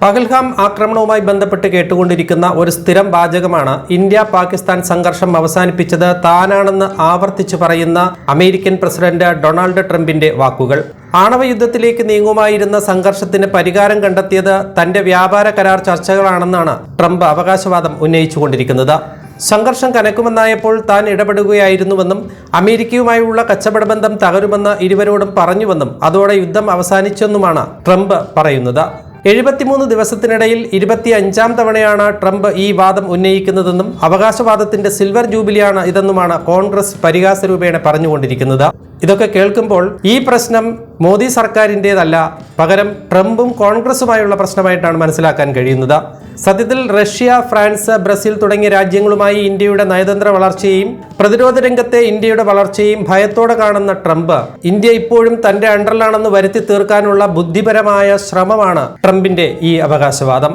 പഹൽഗാം ആക്രമണവുമായി ബന്ധപ്പെട്ട് കേട്ടുകൊണ്ടിരിക്കുന്ന ഒരു സ്ഥിരം വാചകമാണ് ഇന്ത്യ പാകിസ്ഥാൻ സംഘർഷം അവസാനിപ്പിച്ചത് താനാണെന്ന് ആവർത്തിച്ചു പറയുന്ന അമേരിക്കൻ പ്രസിഡന്റ് ഡൊണാൾഡ് ട്രംപിന്റെ വാക്കുകൾ. ആണവ യുദ്ധത്തിലേക്ക് നീങ്ങുമായിരുന്ന സംഘർഷത്തിന് പരിഹാരം കണ്ടെത്തിയത് തന്റെ വ്യാപാര കരാർ ചർച്ചകളാണെന്നാണ് ട്രംപ് അവകാശവാദം ഉന്നയിച്ചുകൊണ്ടിരിക്കുന്നത്. സംഘർഷം കനക്കുമെന്നായപ്പോൾ താൻ ഇടപെടുകയായിരുന്നുവെന്നും അമേരിക്കയുമായുള്ള കച്ചവട ബന്ധം തകരുമെന്ന് ഇരുവരോടും പറഞ്ഞുവെന്നും അതോടെ യുദ്ധം അവസാനിച്ചെന്നുമാണ് ട്രംപ് പറയുന്നത്. എഴുപത്തിമൂന്ന് ദിവസത്തിനിടയിൽ ഇരുപത്തി അഞ്ചാം തവണയാണ് ട്രംപ് ഈ വാദം ഉന്നയിക്കുന്നതെന്നും അവകാശവാദത്തിന്റെ സിൽവർ ജൂബിലിയാണ് ഇതെന്നുമാണ് കോൺഗ്രസ് പരിഹാസരൂപേണ പറഞ്ഞുകൊണ്ടിരിക്കുന്നത്. ഇതൊക്കെ കേൾക്കുമ്പോൾ ഈ പ്രശ്നം മോദി സർക്കാരിന്റെതല്ല പകരം ട്രംപും കോൺഗ്രസുമായുള്ള പ്രശ്നമായിട്ടാണ് മനസ്സിലാക്കാൻ കഴിയുന്നത്. സത്യത്തിൽ റഷ്യ ഫ്രാൻസ് ബ്രസീൽ തുടങ്ങിയ രാജ്യങ്ങളുമായി ഇന്ത്യയുടെ നയതന്ത്ര വളർച്ചയെയും പ്രതിരോധ രംഗത്തെ ഇന്ത്യയുടെ വളർച്ചയെയും ഭയത്തോടെ കാണുന്ന ട്രംപ് ഇന്ത്യ ഇപ്പോഴും തന്റെ അണ്ടറിലാണെന്ന് വരുത്തി തീർക്കാനുള്ള ബുദ്ധിപരമായ ശ്രമമാണ് ട്രംപിന്റെ ഈ അവകാശവാദം.